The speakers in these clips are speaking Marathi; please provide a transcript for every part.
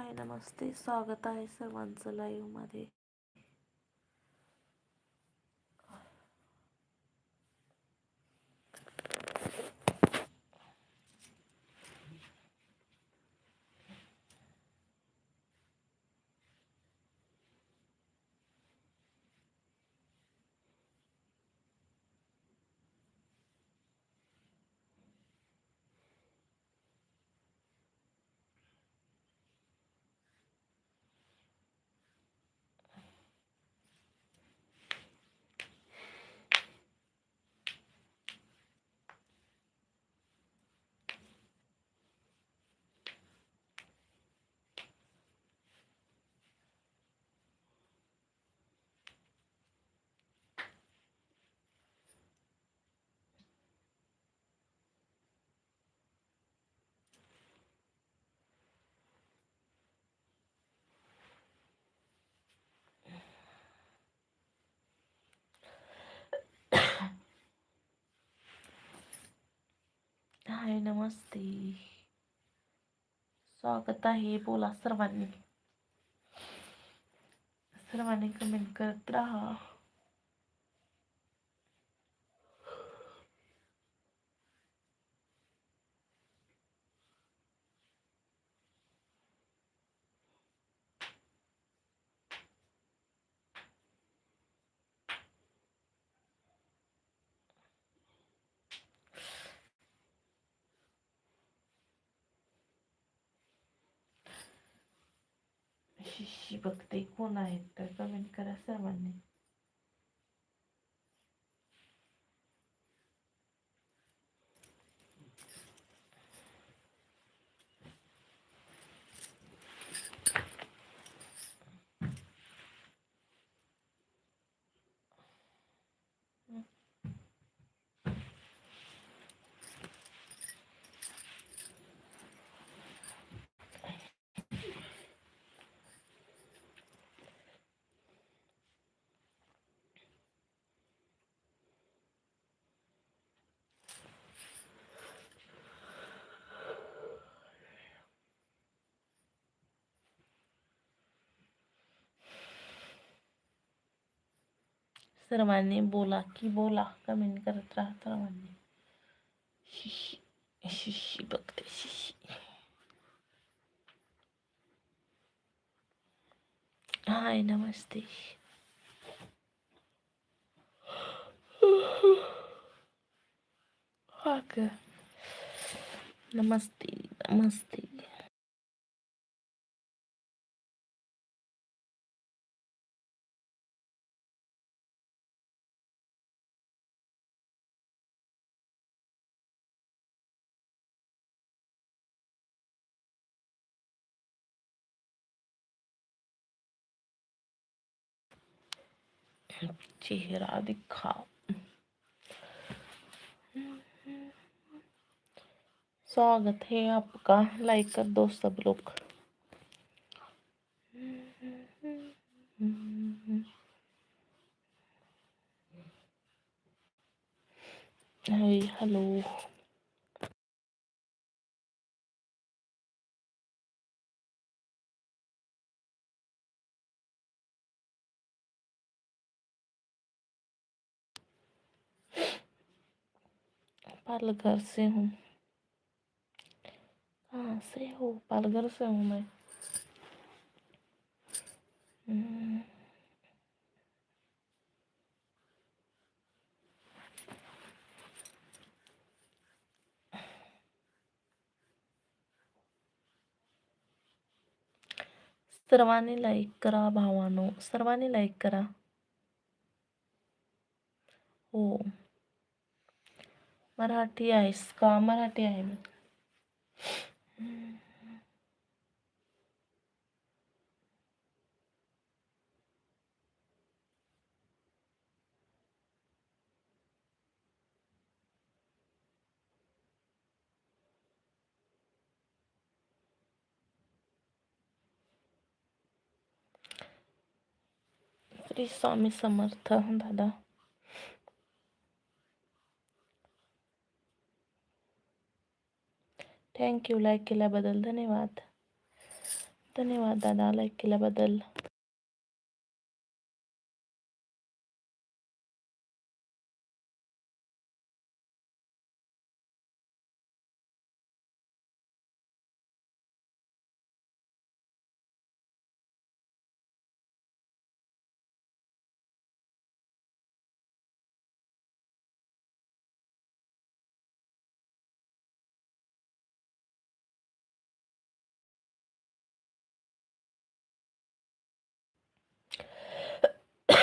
हाय नमस्ते. स्वागत आहे सर्वांचं लाईव्हमध्ये हाय नमस्ते. स्वागत आहे बोला सर्वांनी. सर्वांनी कमेंट करत राहा. बघते कोण आहेत तर कमेंट करा सर्वांनी. सर्वांनी बोला की बोला कमेंट करत राहा सर्वांनी शिशी शिशी बघते शिशी हाय नमस्ते हा का नमस्ते नमस्ते चेहरा दिखाओ। स्वागत है आपका लाइक कर दो सब लोग। हाय हेलो पालघर से हूँ। कहाँ से हो? पालघर से हूँ मैं। सर्वांनी लाईक करा भावानो, सर्वांनी लाईक करा। हो। मराठी आहेस का? मराठी आहे मी. श्री स्वामी समर्थ दादा. थँक्यू लाईक केल्याबद्दल धन्यवाद. धन्यवाद दादा. लाईक केल्याबद्दल.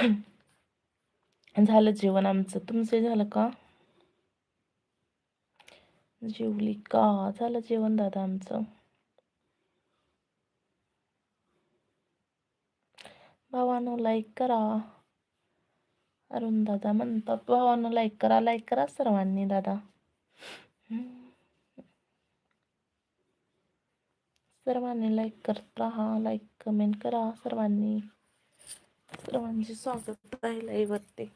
झालं जेवण आमचं. तुमचं झालं का? जेवली का? झालं जेवण दादा आमचं. भावानं लाईक करा. अरुण दादा म्हणतात भावानं लाईक करा लाईक करा सर्वांनी दादा. सर्वांनी लाईक करत राहा लाईक कमेंट करा सर्वांनी. सर्वांचे स्वागत आहे लाईव्ह वरती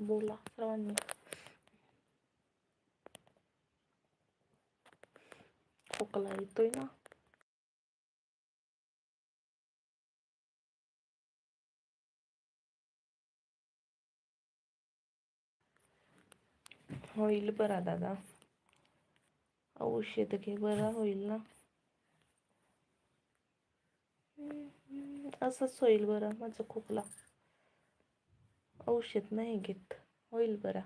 बोला सर्वांनी. खोकला येतोय ना? होईल बरा दादा. औषध घे बरा होईल ना? असंच होईल बरं माझं खोकला. औषध नाही घेत. होईल बरा.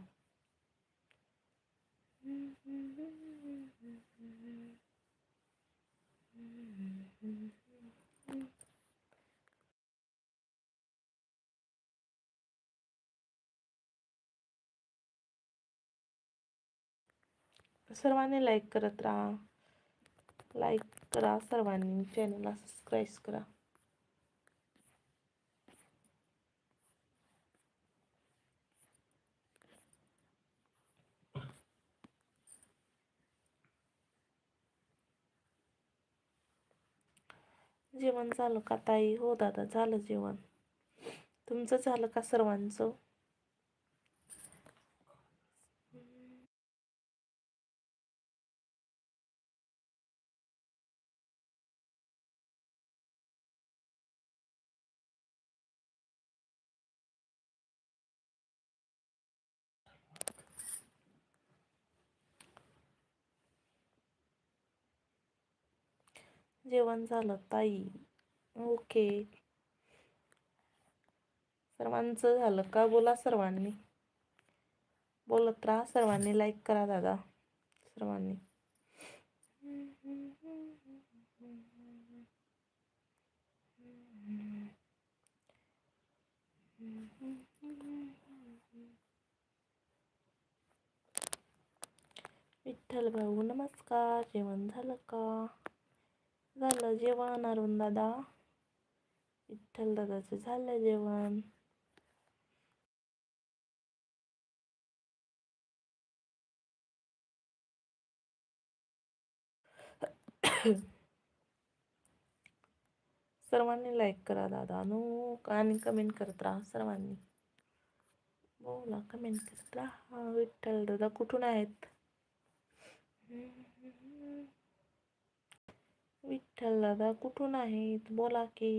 सर्वांनी लाईक करत राहा. लाईक करा. सर्वांनी चॅनलला सबस्क्राईब करा. जेवण झालं का ताई? हो दादा झालं जेवण. तुमचं झालं का सर्वांचं? जेवण झालं ताई. ओके. सर्वांचं झालं का? बोला सर्वांनी. बोलत राहा सर्वांनी. लाईक करा दादा. सर्वांनी. विठ्ठल भाऊ नमस्कार. जेवण झालं का? झालं जेवण अरुण दादा. विठ्ठल दादाचं झालं जेवण. सर्वांनी लाईक करा दादा. नो आणि कमेंट करत राहा सर्वांनी. बोला कमेंट करत राहा. विठ्ठल दादा कुठून आहेत? विठ्ठल दादा कुठून आहेत? बोला की.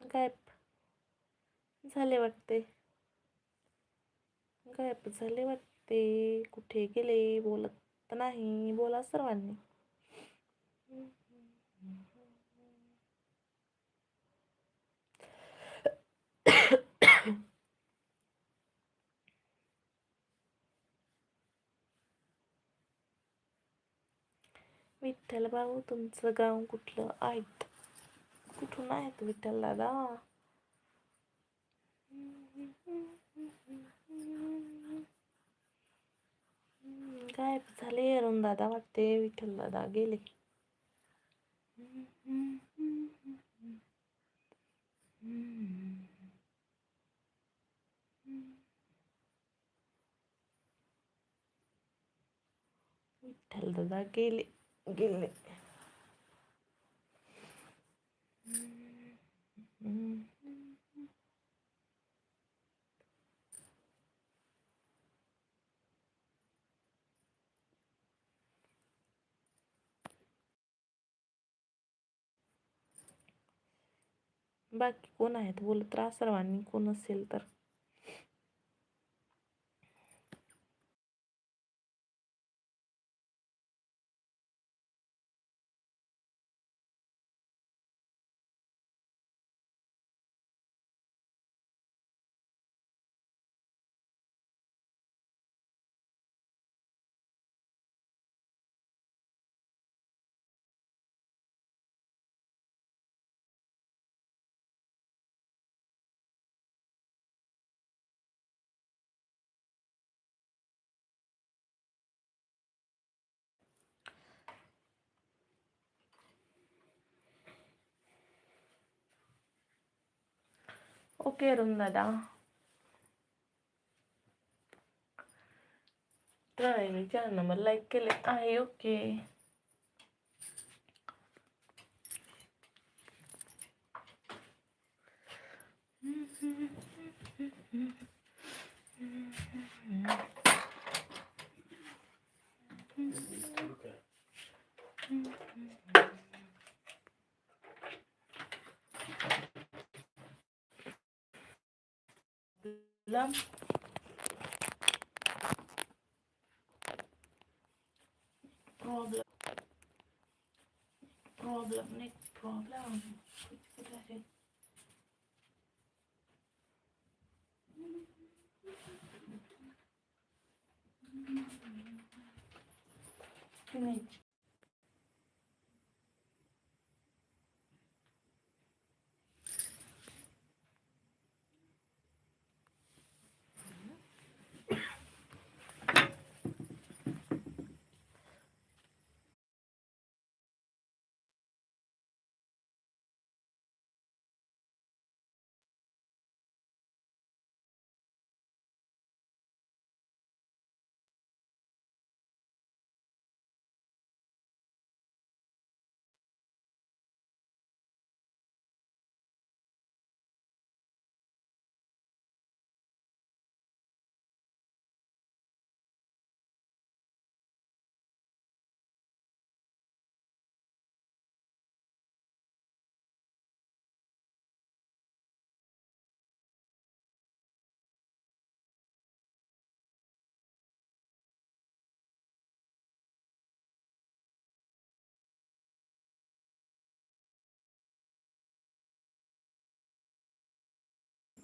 गायब झाले वाटते. गायब झाले वाटते. कुठे गेले? बोलत नाही. बोला सर्वांनी. विठ्ठल भाऊ तुमचं गाव कुठलं आहेत? कुठून आहेत विठ्ठल दादा? गायब झाले अरुण दादा वाटते. विठ्ठल दादा गेले. विठ्ठल दादा गेले. गेले. बाकी कोण आहेत? बोलत राहा सर्वांनी. कोण असेल तर. ओके अरुण दादा. मी चार नंबर लाईक केले आहे ओके. प्रॉब्लेम प्रॉब्लेम प्रॉब्लेम नाही प्रॉब्लेम कुठे आहे नाही